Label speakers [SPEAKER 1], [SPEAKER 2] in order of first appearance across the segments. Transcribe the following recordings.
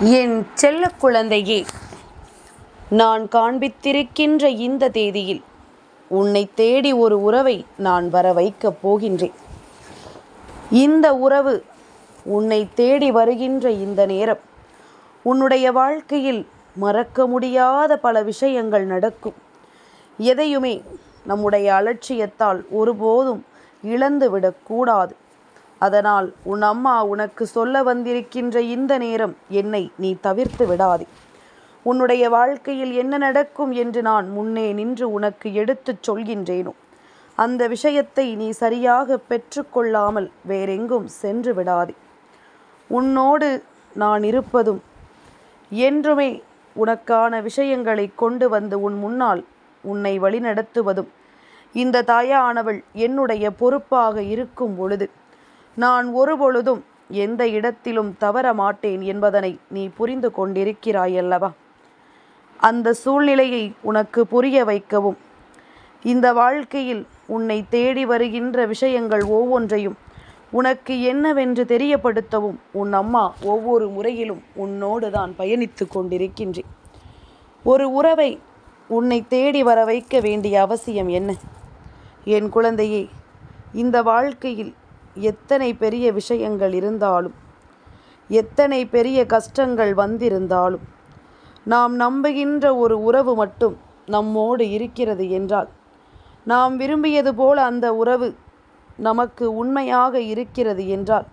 [SPEAKER 1] என் செல்ல குழந்தையே நான் காண்பித்திருக்கின்ற இந்த தேதியில் உன்னை தேடி ஒரு உறவை நான் வர வைக்கப் போகின்றேன். இந்த உறவு உன்னை தேடி வருகின்ற இந்த நேரம் உன்னுடைய வாழ்க்கையில் மறக்க முடியாத பல விஷயங்கள் நடக்கும். எதையுமே நம்முடைய அலட்சியத்தால் ஒருபோதும் இழந்து விடக்கூடாது அதனால் உன் அம்மா உனக்கு சொல்ல வந்திருக்கின்ற இந்த நேரம் என்னை நீ தவிர்த்து விடாதே. உன்னுடைய வாழ்க்கையில் என்ன நடக்கும் என்று நான் முன்னே நின்று உனக்கு எடுத்துச் சொல்கின்றேனோ. அந்த விஷயத்தை நீ சரியாக பெற்றுக்கொள்ளாமல் வேறெங்கும் சென்று விடாதே. உன்னோடு நான் இருப்பதும் என்றுமே உனக்கான விஷயங்களை கொண்டு வந்து உன் முன்னால் உன்னை வழிநடத்துவதும் இந்த தாயானவள் என்னுடைய பொறுப்பாக இருக்கும் பொழுது நான் ஒருபொழுதும் எந்த இடத்திலும் தவற மாட்டேன் என்பதனை நீ புரிந்து கொண்டிருக்கிறாயல்லவா? அந்த சூழ்நிலையை உனக்கு புரிய வைக்கவும். இந்த வாழ்க்கையில் உன்னை தேடி வருகின்ற விஷயங்கள் ஒவ்வொன்றையும் உனக்கு என்னவென்று தெரியப்படுத்தவும் உன் அம்மா ஒவ்வொரு முறையிலும் உன்னோடு தான் பயணித்து கொண்டிருக்கின்றேன். ஒரு உறவை உன்னை தேடி வர வைக்க வேண்டிய அவசியம் என்ன? என் குழந்தையே இந்த வாழ்க்கையில் எத்தனை பெரிய விஷயங்கள் இருந்தாலும் எத்தனை பெரிய கஷ்டங்கள் வந்திருந்தாலும் நாம் நம்புகின்ற ஒரு உறவு மட்டும் நம்மோடு இருக்கிறது என்றால் நாம் விரும்பியது போல அந்த உறவு நமக்கு உண்மையாக இருக்கிறது என்றால்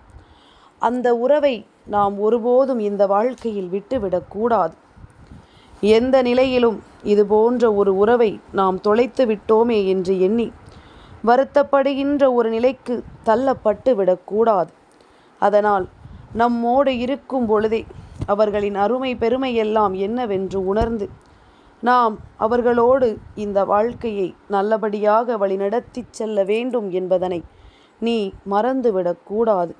[SPEAKER 1] அந்த உறவை நாம் ஒருபோதும் இந்த வாழ்க்கையில் விட்டுவிடக்கூடாது எந்த நிலையிலும் இது போன்ற ஒரு உறவை நாம் தொலைத்து விட்டோமே என்று எண்ணி வருத்தப்படுகின்ற ஒரு நிலைக்கு தள்ளப்பட்டு விடக்கூடாது. அதனால் நம்மோடு இருக்கும் பொழுதே அவர்களின் அருமை பெருமை எல்லாம் என்னவென்று உணர்ந்து நாம் அவர்களோடு இந்த வாழ்க்கையை நல்லபடியாக வழிநடத்தி செல்ல வேண்டும் என்பதனை நீ மறந்துவிடக்கூடாது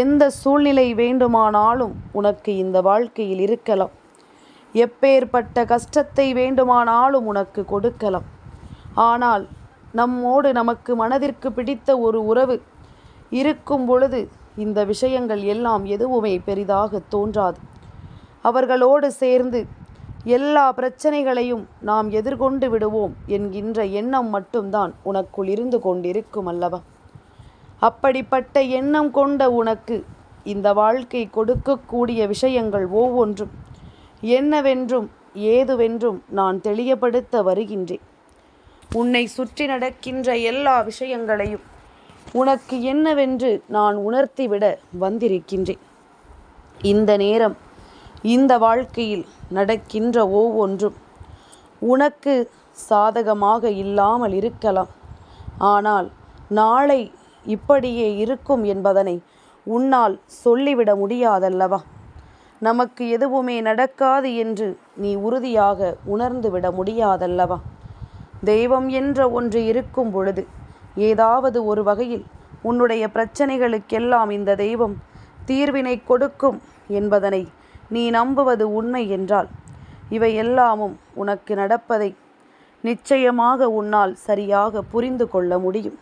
[SPEAKER 1] எந்த சூழ்நிலை வேண்டுமானாலும் உனக்கு இந்த வாழ்க்கையில் இருக்கலாம். எப்பேற்பட்ட கஷ்டத்தை வேண்டுமானாலும் உனக்கு கொடுக்கலாம். ஆனால் நம்மோடு நமக்கு மனதிற்கு பிடித்த ஒரு உறவு இருக்கும் பொழுது இந்த விஷயங்கள் எல்லாம் எதுவுமே பெரிதாக தோன்றாது. அவர்களோடு சேர்ந்து எல்லா பிரச்சனைகளையும் நாம் எதிர்கொண்டு விடுவோம் என்கின்ற எண்ணம் மட்டும்தான் உனக்குள் இருந்து கொண்டிருக்கும் அல்லவா? அப்படிப்பட்ட எண்ணம் கொண்ட உனக்கு இந்த வாழ்க்கை கொடுக்கக்கூடிய விஷயங்கள் ஒவ்வொன்றும் என்னவென்றும் ஏதுவென்றும் நான் தெளியப்படுத்த வருகின்றேன். உன்னை சுற்றி நடக்கின்ற எல்லா விஷயங்களையும் உனக்கு என்னவென்று நான் உணர்த்திவிட வந்திருக்கின்றேன். இந்த நேரம் இந்த வாழ்க்கையில் நடக்கின்ற ஒவ்வொன்றும் உனக்கு சாதகமாக இல்லாமல் இருக்கலாம். ஆனால் நாளை இப்படியே இருக்கும் என்பதனை உன்னால் சொல்லிவிட முடியாதல்லவா? நமக்கு எதுவுமே நடக்காது என்று நீ உறுதியாக உணர்ந்துவிட முடியாதல்லவா? தெய்வம் என்ற ஒன்று இருக்கும் பொழுது ஏதாவது ஒரு வகையில் உன்னுடைய பிரச்சனைகளுக்கெல்லாம் இந்த தெய்வம் தீர்வினை கொடுக்கும் என்பதனை நீ நம்புவது உண்மை என்றால் இவை எல்லாமும் உனக்கு நடப்பதை நிச்சயமாக உன்னால் சரியாக புரிந்து கொள்ள முடியும்.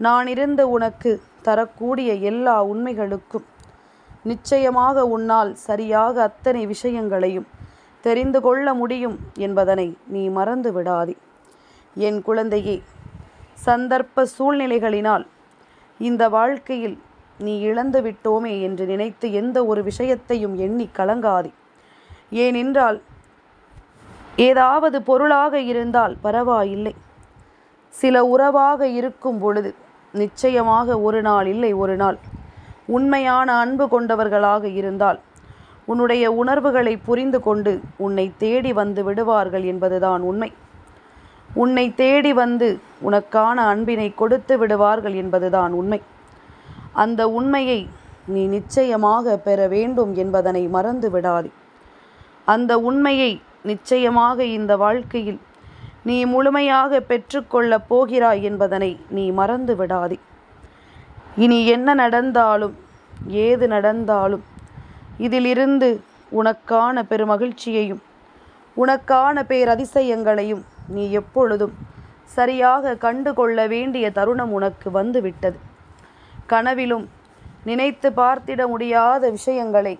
[SPEAKER 1] நான் இருந்து உனக்கு தரக்கூடிய எல்லா உண்மைகளுக்கும் நிச்சயமாக உன்னால் சரியாக அத்தனை விஷயங்களையும் தெரிந்து கொள்ள முடியும் என்பதனை நீ மறந்து விடாதே. என் குழந்தையே சந்தர்ப்ப சூழ்நிலைகளினால் இந்த வாழ்க்கையில் நீ இழந்து விட்டோமே என்று நினைத்து எந்த ஒரு விஷயத்தையும் எண்ணி கலங்காதே. ஏனென்றால் ஏதாவது பொருளாக இருந்தால் பரவாயில்லை. சில உறவாக இருக்கும் பொழுது நிச்சயமாக ஒரு நாள் இல்லை ஒரு நாள். உண்மையான அன்பு கொண்டவர்களாக இருந்தால் உன்னுடைய உணர்வுகளை புரிந்து கொண்டு உன்னை தேடி வந்து விடுவார்கள் என்பதுதான் உண்மை. உன்னை தேடி வந்து உனக்கான அன்பினை கொடுத்து விடுவார்கள் என்பதுதான் உண்மை. அந்த உண்மையை நீ நிச்சயமாக பெற வேண்டும் என்பதனை மறந்து விடாதே. அந்த உண்மையை நிச்சயமாக இந்த வாழ்க்கையில் நீ முழுமையாக பெற்றுக்கொள்ளப் போகிறாய் என்பதனை நீ மறந்து விடாதே. இனி என்ன நடந்தாலும் ஏது நடந்தாலும் இதிலிருந்து உனக்கான பெருமகிழ்ச்சியையும் உனக்கான பேரதிசயங்களையும் நீ எப்பொழுதும் சரியாக கண்டுகொள்ள வேண்டிய தருணம் உனக்கு வந்துவிட்டது. கனவிலும் நினைத்து பார்த்திட முடியாத விஷயங்களை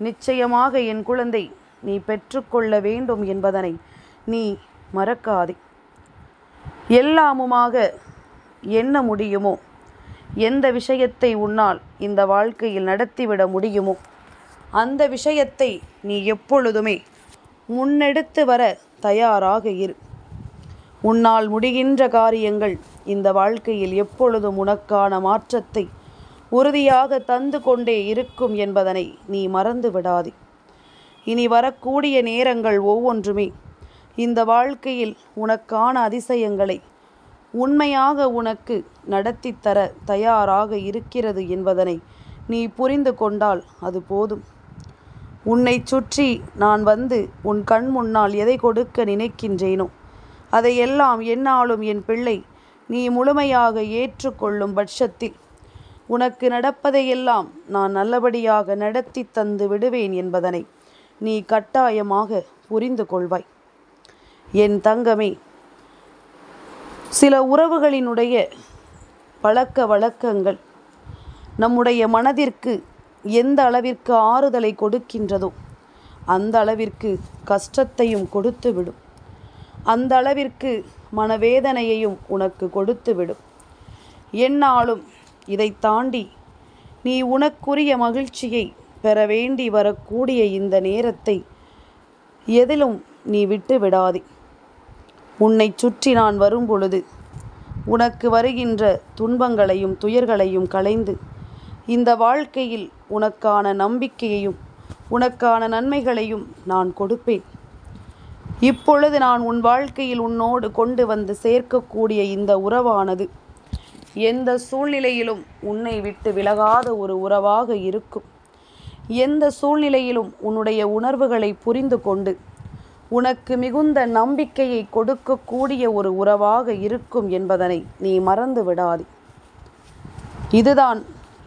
[SPEAKER 1] நிச்சயமாக என் குழந்தை நீ பெற்றுக்கொள்ள வேண்டும் என்பதனை நீ மறக்காதே. எல்லாமுமாக என்ன முடியுமோ எந்த விஷயத்தை உன்னால் இந்த வாழ்க்கையில் நடத்திவிட முடியுமோ அந்த விஷயத்தை நீ எப்பொழுதுமே முன்னெடுத்து வர தயாராக இரு. உன்னால் முடிகின்ற காரியங்கள் இந்த வாழ்க்கையில் எப்பொழுதும் உனக்கான மாற்றத்தை உறுதியாக தந்து கொண்டே இருக்கும் என்பதனை நீ மறந்து விடாதே. இனி வரக்கூடிய நேரங்கள் ஒவ்வொன்றுமே இந்த வாழ்க்கையில் உனக்கான அதிசயங்களை உண்மையாக உனக்கு நடத்தித்தர தயாராக இருக்கிறது என்பதனை நீ புரிந்து கொண்டால் அது போதும். உன்னை சுற்றி நான் வந்து உன் கண் முன்னால் எதை கொடுக்க நினைக்கின்றேனோ அதையெல்லாம் என்னாலும் என் பிள்ளை நீ முழுமையாக ஏற்றுக்கொள்ளும் பட்சத்தில். உனக்கு நடப்பதையெல்லாம் நான் நல்லபடியாக நடத்தி தந்து விடுவேன் என்பதனை நீ கட்டாயமாக புரிந்து கொள்வாய். என் தங்கமே சில உறவுகளினுடைய பழக்க வழக்கங்கள் நம்முடைய மனதிற்கு எந்த அளவிற்கு ஆறுதலை கொடுக்கின்றதோ அந்த அளவிற்கு கஷ்டத்தையும் கொடுத்துவிடும். அந்த அளவிற்கு மனவேதனையையும் உனக்கு கொடுத்துவிடும். என்னாலும் இதை தாண்டி நீ உனக்குரிய மகிழ்ச்சியை பெற வேண்டி வரக்கூடிய இந்த நேரத்தை எதிலும் நீ விட்டு விடாதே உன்னை சுற்றி நான் வரும்பொழுது உனக்கு வருகின்ற துன்பங்களையும் துயர்களையும் களைந்து இந்த வாழ்க்கையில் உனக்கான நம்பிக்கையையும் உனக்கான நன்மைகளையும் நான் கொடுப்பேன். இப்பொழுது நான் உன் வாழ்க்கையில் உன்னோடு கொண்டு வந்து சேர்க்கக்கூடிய இந்த உறவானது. எந்த சூழ்நிலையிலும் உன்னை விட்டு விலகாத ஒரு உறவாக இருக்கும். எந்த சூழ்நிலையிலும் உன்னுடைய உணர்வுகளை புரிந்து கொண்டு உனக்கு மிகுந்த நம்பிக்கையை கொடுக்கக்கூடிய ஒரு உறவாக இருக்கும் என்பதனை நீ மறந்து விடாதே. இதுதான்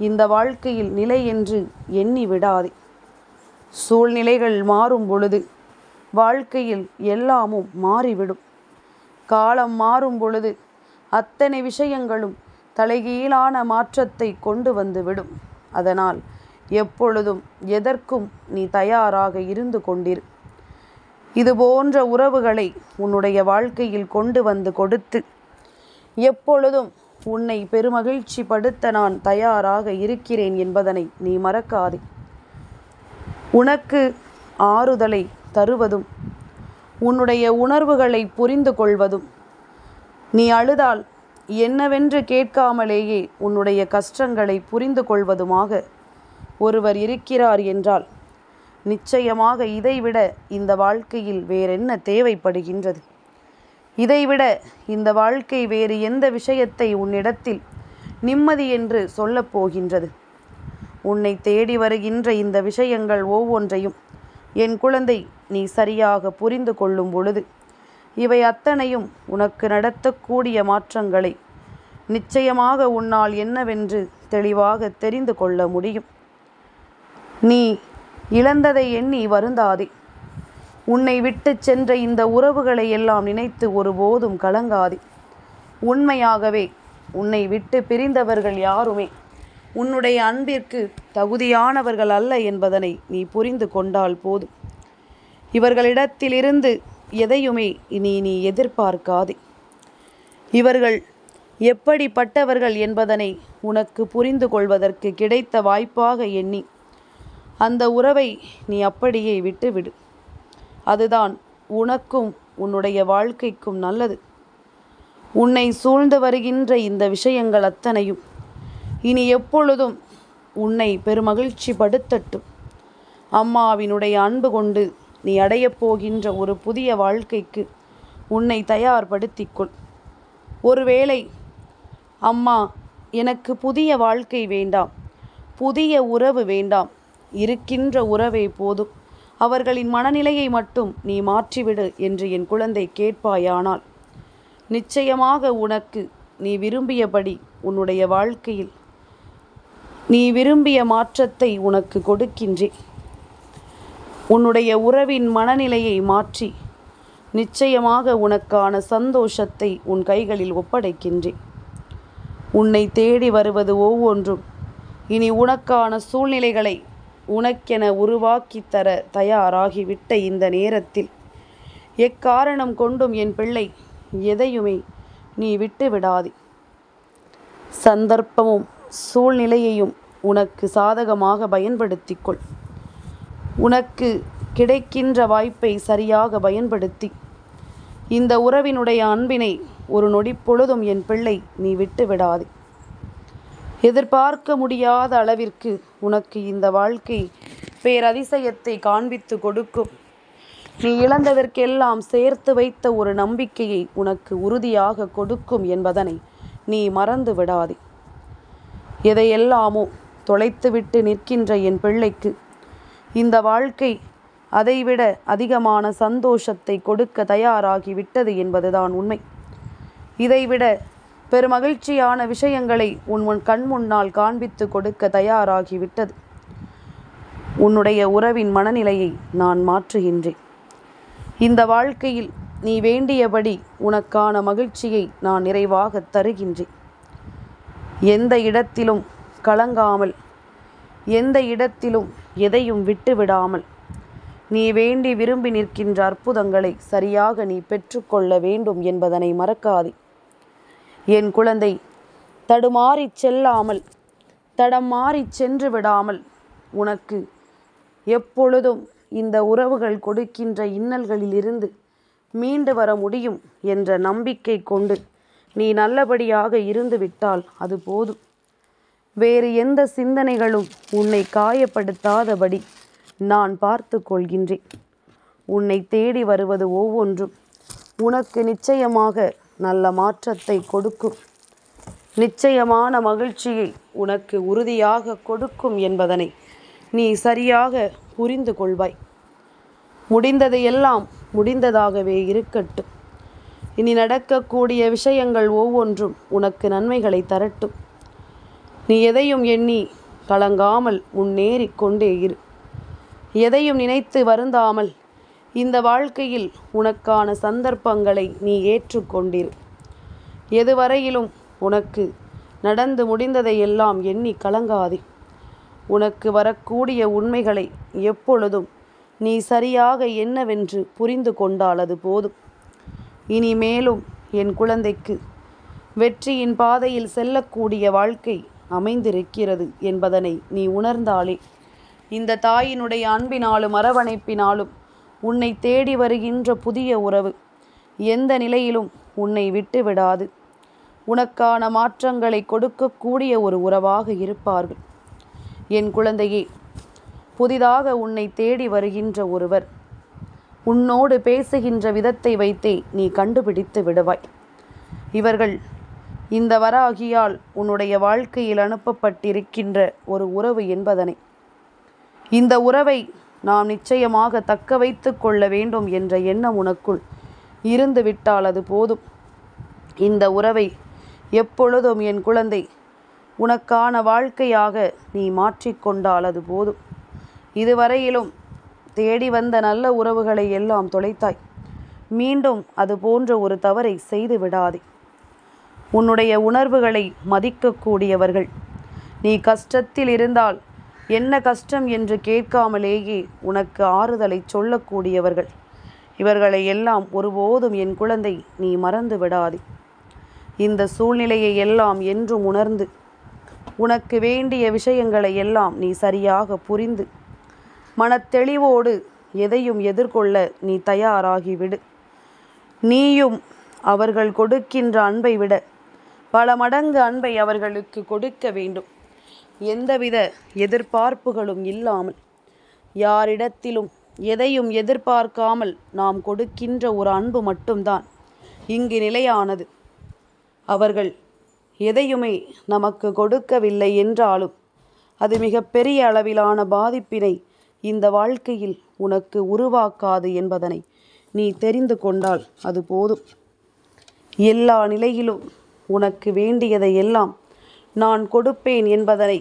[SPEAKER 1] இந்த வாழ்க்கையில் நிலை என்று எண்ணி விடாதே. சூழ்நிலைகள் மாறும் பொழுது வாழ்க்கையில் எல்லாமும் மாறிவிடும். காலம் மாறும் பொழுது அத்தனை விஷயங்களும் தலைகீழான மாற்றத்தை கொண்டு வந்துவிடும். அதனால் எப்பொழுதும் எதற்கும் நீ தயாராக இருந்து கொண்டிரு. இது போன்ற உறவுகளை உன்னுடைய வாழ்க்கையில் கொண்டு வந்து கொடுத்து எப்பொழுதும் உன்னை பெருமகிழ்ச்சி படுத்த நான் தயாராக இருக்கிறேன் என்பதனை நீ மறக்காதே. உனக்கு ஆறுதலை தருவதும் உன்னுடைய உணர்வுகளை புரிந்து கொள்வதும் நீ அழுதால் என்னவென்று கேட்காமலேயே உன்னுடைய கஷ்டங்களை புரிந்து கொள்வதுமாக ஒருவர் இருக்கிறார் என்றால் நிச்சயமாக இதைவிட இந்த வாழ்க்கையில் வேறென்ன தேவைப்படுகின்றது? இதைவிட இந்த வாழ்க்கை வேறு எந்த விஷயத்தை உன்னிடத்தில் நிம்மதி என்று சொல்லப்போகின்றது உன்னை தேடி வருகின்ற இந்த விஷயங்கள் ஒவ்வொன்றையும் என் குழந்தை நீ சரியாக புரிந்து கொள்ளும் பொழுது இவை அத்தனையும் உனக்கு நடத்தக்கூடிய மாற்றங்களை நிச்சயமாக உன்னால் என்னவென்று தெளிவாக தெரிந்து கொள்ள முடியும். நீ இழந்ததை எண்ணி வருந்தாதே. உன்னை விட்டு சென்ற இந்த உறவுகளை எல்லாம் நினைத்து ஒருபோதும் கலங்காதே. உண்மையாகவே உன்னை விட்டு பிரிந்தவர்கள் யாருமே உன்னுடைய அன்பிற்கு தகுதியானவர்கள் அல்ல என்பதனை நீ புரிந்து கொண்டால் போதும். இவர்களிடத்திலிருந்து எதையுமே இனி நீ எதிர்பார்க்காதே. இவர்கள் எப்படிப்பட்டவர்கள் என்பதனை உனக்கு புரிந்து கொள்வதற்கு கிடைத்த வாய்ப்பாக எண்ணி அந்த உறவை நீ அப்படியே விட்டுவிடு. அதுதான் உனக்கும் உன்னுடைய வாழ்க்கைக்கும் நல்லது. உன்னை சூழ்ந்து வருகின்ற இந்த விஷயங்கள் அத்தனையும் இனி எப்பொழுதும் உன்னை பெருமகிழ்ச்சி படுத்தட்டும் அம்மாவினுடைய அன்பு கொண்டு நீ அடையப் போகின்ற ஒரு புதிய வாழ்க்கைக்கு உன்னை தயார்படுத்திக்கொள். ஒருவேளை அம்மா எனக்கு புதிய வாழ்க்கை வேண்டாம் புதிய உறவு வேண்டாம் இருக்கின்ற உறவே போதும். அவர்களின் மனநிலையை மட்டும் நீ மாற்றிவிடு என்று என் குழந்தை கேட்பாயானால் நிச்சயமாக உனக்கு நீ விரும்பியபடி உன்னுடைய வாழ்க்கையில் நீ விரும்பிய மாற்றத்தை உனக்கு கொடுக்கின்றேன். உன்னுடைய உறவின் மனநிலையை மாற்றி நிச்சயமாக உனக்கான சந்தோஷத்தை உன் கைகளில் ஒப்படைக்கின்றேன். உன்னை தேடி வருவது ஒவ்வொன்றும் இனி உனக்கான சூழ்நிலைகளை உனக்கென உருவாக்கி தர தயாராகிவிட்ட இந்த நேரத்தில் எக்காரணம் கொண்டும் என் பிள்ளை எதையுமே நீ விட்டு விடாதே சந்தர்ப்பமும் சூழ்நிலையையும் உனக்கு சாதகமாக பயன்படுத்திக்கொள். உனக்கு கிடைக்கின்ற வாய்ப்பை சரியாக பயன்படுத்தி. இந்த உறவினுடைய அன்பினை ஒரு நொடி பொழுதும் என் பிள்ளை நீ விட்டு விடாதே எதிர்பார்க்க முடியாத அளவிற்கு உனக்கு இந்த வாழ்க்கை பேரதிசயத்தை காண்பித்து கொடுக்கும். நீ இழந்ததற்கெல்லாம் சேர்த்து வைத்த ஒரு நம்பிக்கையை உனக்கு உறுதியாக கொடுக்கும் என்பதனை நீ மறந்து விடாதே எதையெல்லாமோ தொலைத்துவிட்டு நிற்கின்ற என் பிள்ளைக்கு. இந்த வாழ்க்கை அதைவிட அதிகமான சந்தோஷத்தை கொடுக்க தயாராகி விட்டது என்பதுதான் உண்மை. இதைவிட பெருமகிழ்ச்சியான விஷயங்களை உன் உன் கண் முன்னால் காண்பித்து கொடுக்க தயாராகி விட்டது. உன்னுடைய உறவின் மனநிலையை நான் மாற்றுகின்றேன். இந்த வாழ்க்கையில் நீ வேண்டியபடி உனக்கான மகிழ்ச்சியை நான் நிறைவாக தருகின்றேன். எந்த இடத்திலும் கலங்காமல் எந்த இடத்திலும் எதையும் விட்டுவிடாமல் நீ வேண்டி விரும்பி நிற்கின்ற அற்புதங்களை சரியாக நீ பெற்றுக்கொள்ள வேண்டும் என்பதனை மறக்காதே. என் குழந்தை தடுமாறிச் செல்லாமல் தடம் மாறிச் சென்று விடாமல் உனக்கு எப்பொழுதும் இந்த உறவுகள் கொடுக்கின்ற இன்னல்களிலிருந்து மீண்டு வர முடியும் என்ற நம்பிக்கை கொண்டு நீ நல்லபடியாக இருந்துவிட்டால் அது போதும். வேறு எந்த சிந்தனைகளும் உன்னை காயப்படுத்தாதபடி நான் பார்த்து கொள்கின்றேன். உன்னை தேடி வருவது ஒவ்வொன்றும் உனக்கு நிச்சயமாக நல்ல மாற்றத்தை கொடுக்கும். நிச்சயமான மகிழ்ச்சியை உனக்கு உறுதியாக கொடுக்கும் என்பதனை நீ சரியாக புரிந்து கொள்வாய். முடிந்ததையெல்லாம் முடிந்ததாகவே இருக்கட்டும். இனி நடக்கக்கூடிய விஷயங்கள் ஒவ்வொன்றும் உனக்கு நன்மைகளை தரட்டும். நீ எதையும் எண்ணி கலங்காமல் முன்னேறி கொண்டே இரு. எதையும் நினைத்து வருந்தாமல் இந்த வாழ்க்கையில் உனக்கான சந்தர்ப்பங்களை நீ ஏற்றுக்கொண்டிரு எதுவரையிலும் உனக்கு நடந்து முடிந்ததை எல்லாம் எண்ணி கலங்காதே. உனக்கு வரக்கூடிய உண்மைகளை எப்பொழுதும் நீ சரியாக என்னவென்று புரிந்து கொண்டால் அது போதும். இனிமேலும் என் குழந்தைக்கு வெற்றியின் பாதையில் செல்லக்கூடிய வாழ்க்கை அமைந்திருக்கிறது என்பதனை நீ உணர்ந்தாலே. இந்த தாயினுடைய அன்பினாலும் அரவணைப்பினாலும் உன்னை தேடி வருகின்ற புதிய உறவு எந்த நிலையிலும் உன்னை விட்டு விடாது உனக்கான மாற்றங்களை கொடுக்கக்கூடிய ஒரு உறவாக இருப்பார்கள். என் குழந்தையே புதிதாக உன்னை தேடி வருகின்ற ஒருவர் உன்னோடு பேசுகின்ற விதத்தை வைத்தே நீ கண்டுபிடித்து விடுவாய். இவர்கள் இந்த வராகியால் உன்னுடைய வாழ்க்கையில் அனுப்பப்பட்டிருக்கின்ற ஒரு உறவு என்பதனை. இந்த உறவை நாம் நிச்சயமாக தக்க வைத்து கொள்ள வேண்டும் என்ற எண்ணம் உனக்குள் இருந்து விட்டால் அது போதும். இந்த உறவை எப்பொழுதும் என் குழந்தை உனக்கான வாழ்க்கையாக நீ மாற்றிக்கொண்டால் அது போதும். இதுவரையிலும் தேடி வந்த நல்ல உறவுகளை எல்லாம் தொலைத்தாய். மீண்டும் அது போன்ற ஒரு தவறை செய்து விடாதே. உன்னுடைய உணர்வுகளை மதிக்கக்கூடியவர்கள் நீ கஷ்டத்தில் இருந்தால் என்ன கஷ்டம் என்று கேட்காமலேயே உனக்கு ஆறுதலை சொல்லக்கூடியவர்கள். இவர்களை எல்லாம் ஒருபோதும் என் குழந்தை நீ மறந்து விடாதே. இந்த சூழ்நிலையை எல்லாம் என்றும் உணர்ந்து உனக்கு வேண்டிய விஷயங்களை எல்லாம் நீ சரியாக புரிந்து மனத்தெளிவோடு எதையும் எதிர்கொள்ள நீ தயாராகிவிடு. நீயும் அவர்கள் கொடுக்கின்ற அன்பை விட பல மடங்கு அன்பை அவர்களுக்கு கொடுக்க வேண்டும். எந்தவித எதிர்பார்ப்புகளும் இல்லாமல் யாரிடத்திலும் எதையும் எதிர்பார்க்காமல் நாம் கொடுக்கின்ற ஒரு அன்பு மட்டும்தான் இங்கு நிலையானது. அவர்கள் எதையுமே நமக்கு கொடுக்கவில்லை என்றாலும் அது மிகப்பெரிய அளவிலான பாதிப்பினை இந்த வாழ்க்கையில் உனக்கு உருவாக்காது என்பதனை நீ தெரிந்து கொண்டால் அது போதும். எல்லா நிலையிலும் உனக்கு வேண்டியதை எல்லாம் நான் கொடுப்பேன் என்பதனை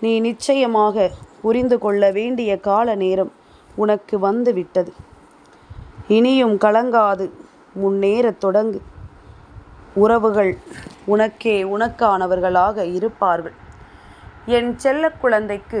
[SPEAKER 1] நீ நிச்சயமாக புரிந்து கொள்ள வேண்டிய கால நேரம் உனக்கு வந்துவிட்டது. இனியும் கலங்காது முன்னேறத் தொடங்கு. உறவுகள் உனக்கே உனக்கானவர்களாக இருப்பார்கள். என் செல்ல குழந்தைக்கு